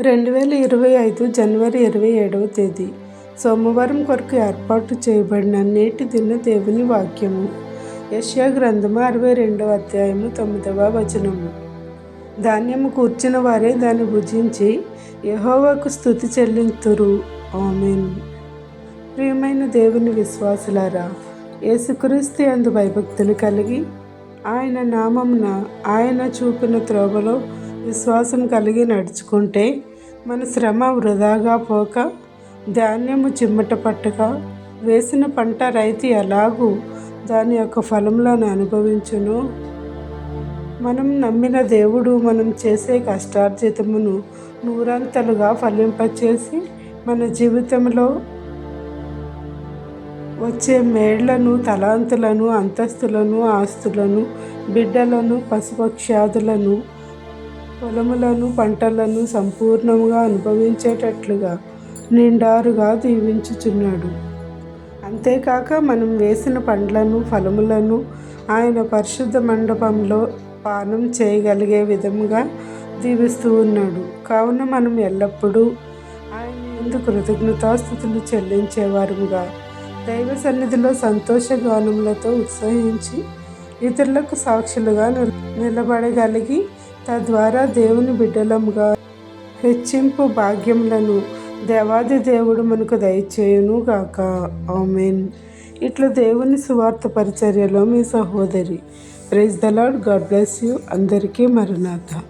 రెండు వేల ఇరవై ఐదు జనవరి ఇరవై ఏడవ తేదీ. సోమవారం కొరకు ఏర్పాటు చేయబడిన నేటి దిన దేవుని వాక్యము. యష్యా గ్రంథము అరవై రెండవ అధ్యాయము తొమ్మిదవ వచనము. ధాన్యము కూర్చిన వారే దాన్ని భుజించి యహోవాకు స్థుతి చెల్లింతురు. ఆమెన్. ప్రియమైన దేవుని విశ్వాసులారా యేసుక్రీస్తు అందు భయభక్తులు కలిగి ఆయన నామమున ఆయన చూపిన త్రోవలో విశ్వాసం కలిగి నడుచుకుంటే మన శ్రమ వృధాగా పోక ధాన్యము చిమ్మట పట్టక వేసిన పంట రైతు ఎలాగూ దాని యొక్క ఫలములను అనుభవించును? మనం నమ్మిన దేవుడు మనం చేసే కష్టార్జితమును నూరంతలుగా ఫలింపచేసి మన జీవితంలో వచ్చే మేళ్ళను తలాంతులను అంతస్తులను ఆస్తులను బిడ్డలను పశుపక్షాదులను పొలములను పంటలను సంపూర్ణంగా అనుభవించేటట్లుగా నిండారుగా దీవించుచున్నాడు. అంతేకాక మనం వేసిన పండ్లను ఫలములను ఆయన పరిశుద్ధ మండపంలో పానం చేయగలిగే విధముగా దీవిస్తూ ఉన్నాడు. కావున మనం ఎల్లప్పుడూ ఆయన ఎందుకు కృతజ్ఞతాస్థుతులు చెల్లించేవారుగా దైవ సన్నిధిలో సంతోషగానములతో ఉత్సహించి ఇతరులకు సాక్షులుగా నిలబడగలిగి తద్వారా దేవుని బిడ్డలముగా హెచ్చింపు భాగ్యములను దేవాది దేవుడు మనకు దయచేయును గాక ఆమెన్. ఇట్లా దేవుని సువార్త పరిచర్యలో మీ సహోదరి. Praise the Lord God bless you. అందరికీ మరణాత